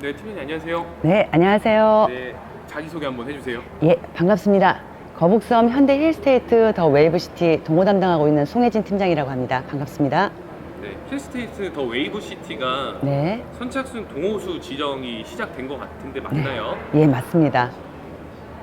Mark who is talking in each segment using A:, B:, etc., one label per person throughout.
A: 네, 팀장님 안녕하세요.
B: 네, 안녕하세요.
A: 네, 자기소개 한번 해주세요.
B: 예, 반갑습니다. 거북섬 현대 힐스테이트 더 웨이브시티 동호 담당하고 있는 송혜진 팀장이라고 합니다. 반갑습니다.
A: 네, 힐스테이트 더 웨이브 시티가
B: 네,
A: 선착순 동호수 지정이 시작된 것 같은데 맞나요?
B: 예, 맞습니다.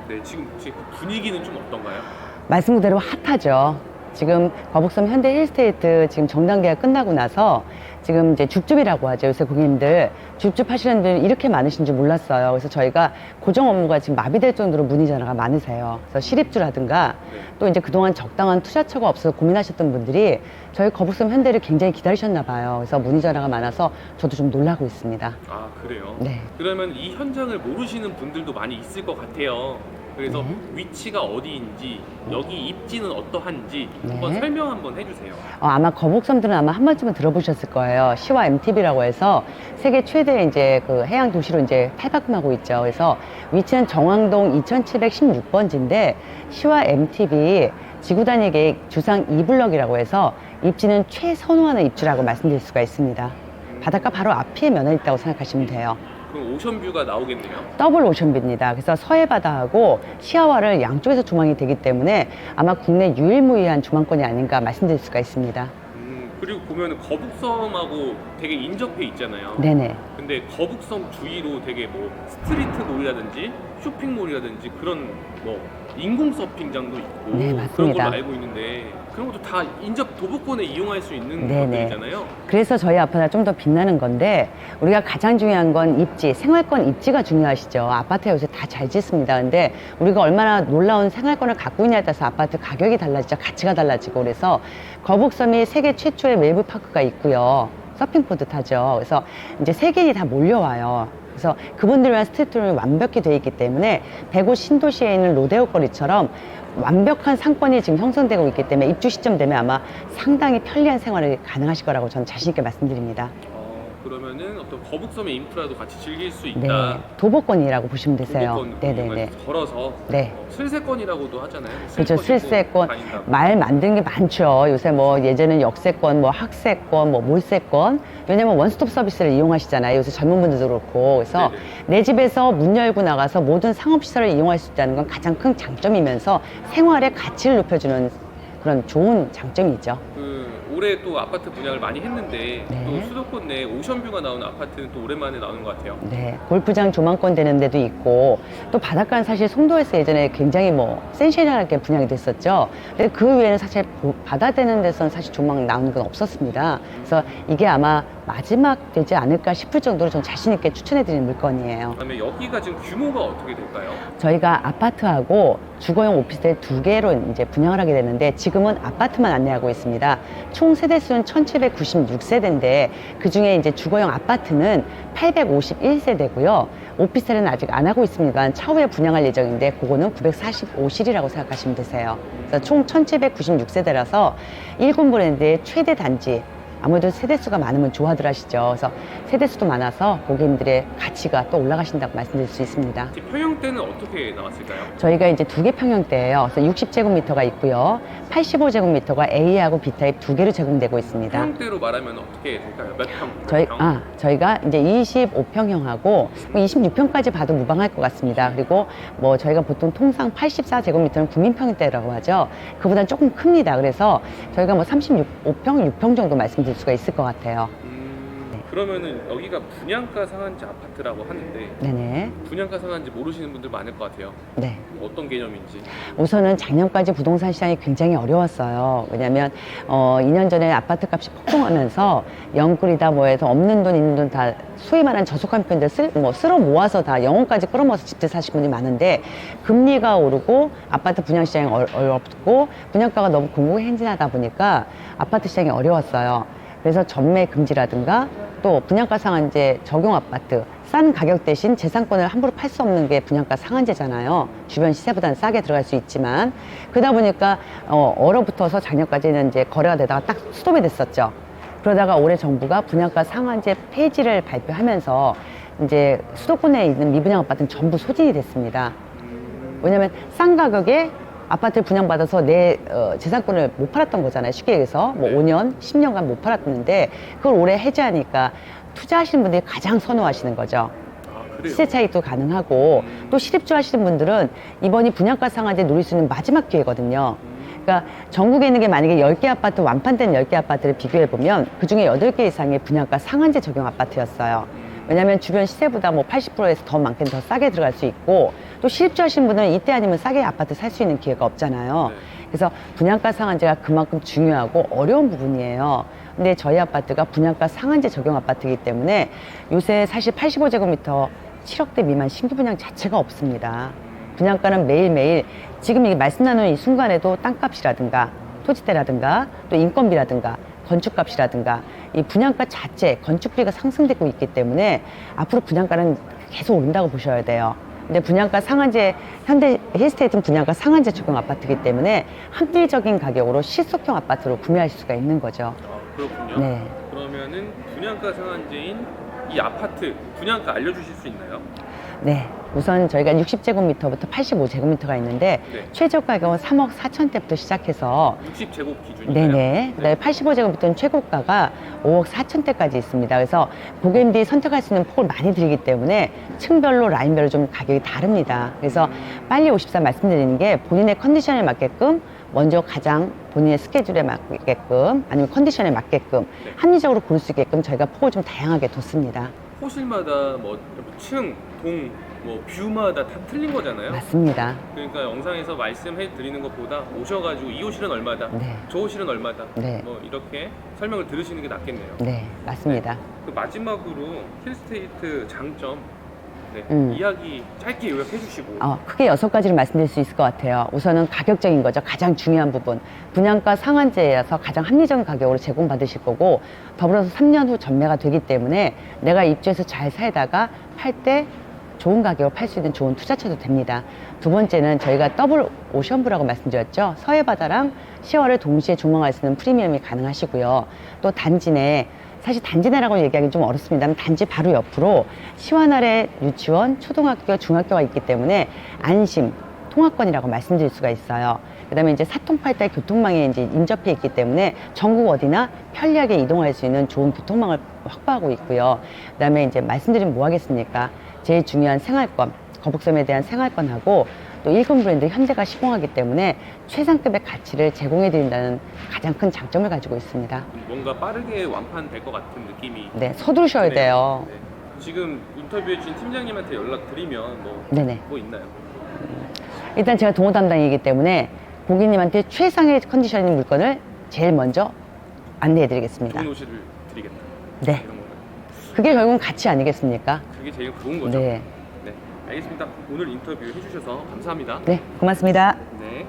A: 네, 지금 지금 분위기는 좀 어떤가요?
B: 말씀 그대로 핫하죠. 지금 거북섬 현대 힐스테이트 지금 정단계가 끝나고 나서 지금 이제 줍줍이라고 하죠. 요새 고객님들 줍줍 하시는 분들 이렇게 많으신 줄 몰랐어요. 그래서 저희가 고정 업무가 지금 마비될 정도로 문의 전화가 많으세요. 그래서 실입주라든가
A: 네.
B: 또 이제 그동안 적당한 투자처가 없어서 고민하셨던 분들이 저희 거북섬 현대를 굉장히 기다리셨나 봐요. 그래서 문의 전화가 많아서 저도 좀 놀라고 있습니다.
A: 아 그래요?
B: 네.
A: 그러면 이 현장을 모르시는 분들도 많이 있을 것 같아요. 그래서
B: 네.
A: 위치가 어디인지 여기 입지는 어떠한지
B: 네.
A: 한번 설명 한번 해주세요.
B: 어, 아마 거북섬들은 아마 한 번쯤은 들어보셨을 거예요. 시와 MTB라고 해서 세계 최대 이제 그 해양 도시로 이제 탈바꿈하고 있죠. 그래서 위치는 정왕동 2716번지인데 시와 MTB 지구 단위 계획 주상 2블럭이라고 해서 입지는 최선호하는 입주라고 말씀드릴 수가 있습니다. 바닷가 바로 앞에 면에 있다고 생각하시면 돼요.
A: 그럼 오션뷰가 나오겠네요.
B: 더블 오션뷰입니다. 그래서 서해 바다하고 시야와를 양쪽에서 조망이 되기 때문에 아마 국내 유일무이한 조망권이 아닌가 말씀드릴 수가 있습니다.
A: 음, 그리고 보면 거북섬하고 되게 인접해 있잖아요.
B: 네네.
A: 근데 거북섬 주위로 되게 뭐 스트리트 몰이라든지 쇼핑몰이라든지 그런 뭐 인공 서핑장도 있고
B: 네,
A: 그런
B: 맞습니다.
A: 걸로 알고 있는데 그런 것도 다 인접 도보권에 이용할 수 있는
B: 네네.
A: 것들이잖아요.
B: 그래서 저희 아파트가 좀 더 빛나는 건데 우리가 가장 중요한 건 입지, 생활권 입지가 중요하시죠. 아파트 요새 다 잘 짓습니다. 근데 우리가 얼마나 놀라운 생활권을 갖고 있냐에 따라서 아파트 가격이 달라지죠. 가치가 달라지고 그래서 거북섬이 세계 최초의 웨이브 파크가 있고요. 서핑보드 타죠. 그래서 이제 세계인이 다 몰려와요. 그래서 그분들을 위한 스트리트룸이 완벽히 되어 있기 때문에 대구 신도시에 있는 로데오 거리처럼 완벽한 상권이 지금 형성되고 있기 때문에 입주 시점 되면 아마 상당히 편리한 생활이 가능하실 거라고 저는 자신 있게 말씀드립니다.
A: 어, 그러면은 어떤 거북섬의 인프라도 같이 즐길 수
B: 네,
A: 있다.
B: 도보권이라고 보시면 되세요.
A: 도보권
B: 네네네.
A: 걸어서
B: 네.
A: 어, 슬세권이라고도 하잖아요.
B: 그렇죠. 슬세권
A: 다닌다고.
B: 말 만드는 게 많죠. 요새 뭐 예전엔 역세권, 뭐 학세권, 뭐 몰세권. 왜냐면 원스톱 서비스를 이용하시잖아요. 요새 젊은 분들도 그렇고. 그래서
A: 네네.
B: 내 집에서 문 열고 나가서 모든 상업 시설을 이용할 수 있다는 건 가장 큰 장점이면서 생활의 가치를 높여주는 그런 좋은 장점이죠.
A: 그 올해 또 아파트 분양을 많이 했는데
B: 네.
A: 또 수도권 내 오션뷰가 나오는 아파트는 또 오랜만에 나오는 것 같아요.
B: 네, 골프장 조망권 되는 데도 있고 또 바닷가는 사실 송도에서 예전에 굉장히 뭐 센세이션하게 분양이 됐었죠. 근데 그 외에는 사실 보- 바다 되는 데서는 사실 조망 나오는 건 없었습니다. 그래서 이게 아마 마지막 되지 않을까 싶을 정도로 전 자신 있게 추천해드리는 물건이에요.
A: 그다음에 여기가 지금 규모가 어떻게 될까요?
B: 저희가 아파트하고 주거용 오피스텔 두 개로 이제 분양을 하게 됐는데 지금은 아파트만 안내하고 있습니다. 총 세대 수는 1796세대인데 그 중에 이제 주거용 아파트는 851세대고요. 오피스텔은 아직 안 하고 있습니다만 차후에 분양할 예정인데 그거는 945실이라고 생각하시면 되세요. 그래서 총 1796세대라서 일군 브랜드의 최대 단지 아무래도 세대수가 많으면 좋아들 하시죠. 그래서 세대수도 많아서 고객님들의 가치가 또 올라가신다고 말씀드릴 수 있습니다.
A: 이 평형대는 어떻게 나왔을까요?
B: 저희가 이제 두 개 평형대예요. 그래서 60제곱미터가 있고요. 85제곱미터가 A하고 B타입 두 개로 제공되고 있습니다.
A: 평형대로 말하면 어떻게 될까요? 몇 평? 몇
B: 저희
A: 평?
B: 아 저희가 이제 25평형하고 26평까지 봐도 무방할 것 같습니다. 그리고 뭐 저희가 보통 통상 84제곱미터는 국민평형대라고 하죠. 그보다는 조금 큽니다. 그래서 저희가 뭐 36, 5평, 6평 정도 말씀드 릴 수가 있을 것 같아요.
A: 음,
B: 네.
A: 그러면은 여기가 분양가 상한제 아파트라고 하는데
B: 네네.
A: 분양가 상한제 모르시는 분들 많을 것 같아요.
B: 네.
A: 어떤 개념인지.
B: 우선은 작년까지 부동산 시장이 굉장히 어려웠어요. 왜냐하면 어, 2년 전에 아파트 값이 폭등하면서 영끌이다 뭐 해서 없는 돈 있는 돈 다 소위 말하는 저속한 편들 쓸, 뭐 쓸어 모아서 다 영혼까지 끌어모아서 집들 사신 분이 많은데 금리가 오르고 아파트 분양 시장이 어- 어렵고 분양가가 너무 공공행진하다 보니까 아파트 시장이 어려웠어요. 그래서 전매 금지라든가 또 분양가 상한제 적용 아파트 싼 가격 대신 재산권을 함부로 팔 수 없는 게 분양가 상한제잖아요. 주변 시세보다는 싸게 들어갈 수 있지만 그러다 보니까 어, 얼어붙어서 작년까지는 이제 거래가 되다가 딱 스톱이 됐었죠. 그러다가 올해 정부가 분양가 상한제 폐지를 발표하면서 이제 수도권에 있는 미분양 아파트는 전부 소진이 됐습니다. 왜냐면 싼 가격에 아파트를 분양받아서 내 어, 재산권을 못 팔았던 거잖아요. 쉽게 얘기해서 뭐
A: 네.
B: 5년, 10년간 못 팔았는데 그걸 올해 해제하니까 투자하시는 분들이 가장 선호하시는 거죠.
A: 그래요?
B: 시세 차익도 가능하고
A: 음.
B: 또 실입주 하시는 분들은 이번이 분양가 상한제 노릴 수 있는 마지막 기회거든요. 그러니까 전국에 있는 게 만약에 10개 아파트 완판된 10개 아파트를 비교해 보면 그중에 8개 이상이 분양가 상한제 적용 아파트였어요. 왜냐하면 주변 시세보다 뭐 80%에서 더 많게는 더 싸게 들어갈 수 있고 또 실입주 하시는 분은 이때 아니면 싸게 아파트 살 수 있는 기회가 없잖아요.
A: 네.
B: 그래서 분양가 상한제가 그만큼 중요하고 어려운 부분이에요. 근데 저희 아파트가 분양가 상한제 적용 아파트이기 때문에 요새 사실 85제곱미터 7억대 미만 신규 분양 자체가 없습니다. 분양가는 매일매일 지금 이 말씀 나누는 이 순간에도 땅값이라든가 토지대라든가 또 인건비라든가 건축값이라든가 이 분양가 자체 건축비가 상승되고 있기 때문에 앞으로 분양가는 계속 오른다고 보셔야 돼요. 근데 분양가 상한제 현대 힐스테이트는 분양가 상한제 적용 아파트이기 때문에 합리적인 가격으로 실속형 아파트로 구매하실 수가 있는 거죠.
A: 아, 그렇군요.
B: 네.
A: 그러면은 분양가 상한제인 이 아파트 분양가 알려주실 수 있나요?
B: 네. 우선 저희가 60제곱미터부터 85제곱미터가 있는데
A: 네.
B: 최저 가격은 3억 4천대부터 시작해서
A: 60제곱 기준인가요?
B: 네네. 그다음에 85제곱미터는 최고가가 5억 4천대까지 있습니다. 그래서 고객님들이 선택할 수 있는 폭을 많이 드리기 때문에 층별로 라인별로 좀 가격이 다릅니다. 그래서 빨리 54 말씀드리는 게 본인의 컨디션에 맞게끔 먼저 가장 본인의 스케줄에 맞게끔 아니면 컨디션에 맞게끔
A: 네.
B: 합리적으로 고를 수 있게끔 저희가 폭을 좀 다양하게 뒀습니다.
A: 호실마다 뭐 층, 동, 뭐 뷰마다 다 틀린 거잖아요.
B: 맞습니다.
A: 그러니까 영상에서 말씀해 드리는 것보다 오셔가지고 이 호실은 얼마다,
B: 네.
A: 저 호실은 얼마다,
B: 네.
A: 뭐 이렇게 설명을 들으시는 게 낫겠네요.
B: 네, 맞습니다.
A: 그 마지막으로 힐스테이트 장점 네,
B: 음.
A: 이야기 짧게 요약해 주시고
B: 어, 크게 여섯 가지를 말씀드릴 수 있을 것 같아요. 우선은 가격적인 거죠. 가장 중요한 부분. 분양가 상한제여서 가장 합리적인 가격으로 제공받으실 거고, 더불어서 3년 후 전매가 되기 때문에 내가 입주해서 잘 살다가 팔 때 좋은 가격으로 팔 수 있는 좋은 투자처도 됩니다. 두 번째는 저희가 더블 오션부라고 말씀드렸죠. 서해 바다랑 시월을 동시에 조망할 수 있는 프리미엄이 가능하시고요. 또 단지 내 사실 단지 내라고 얘기하기는 좀 어렵습니다만 단지 바로 옆으로 시원 아래 유치원, 초등학교, 중학교가 있기 때문에 안심, 통학권이라고 말씀드릴 수가 있어요. 그다음에 이제 사통팔달 교통망에 이제 인접해 있기 때문에 전국 어디나 편리하게 이동할 수 있는 좋은 교통망을 확보하고 있고요. 그다음에 이제 말씀드리면 뭐 하겠습니까? 제일 중요한 생활권, 거북섬에 대한 생활권하고 또 일본 브랜드 현대가 시공하기 때문에 최상급의 가치를 제공해 드린다는 가장 큰 장점을 가지고 있습니다.
A: 뭔가 빠르게 완판 될 것 같은 느낌이
B: 네, 서두르셔야
A: 드네요.
B: 돼요.
A: 네. 지금 인터뷰해 주신 팀장님한테 연락 드리면 뭐,
B: 네네.
A: 뭐 있나요?
B: 일단 제가 동호 담당이기 때문에 고객님한테 최상의 컨디션인 물건을 제일 먼저 안내해 드리겠습니다.
A: 좋은 옷을 드리겠다.
B: 네.
A: 이런?
B: 그게 결국은 가치 아니겠습니까?
A: 그게 제일 좋은 거죠.
B: 네.
A: 네. 알겠습니다. 오늘 인터뷰 해주셔서 감사합니다.
B: 네, 고맙습니다.
A: 네.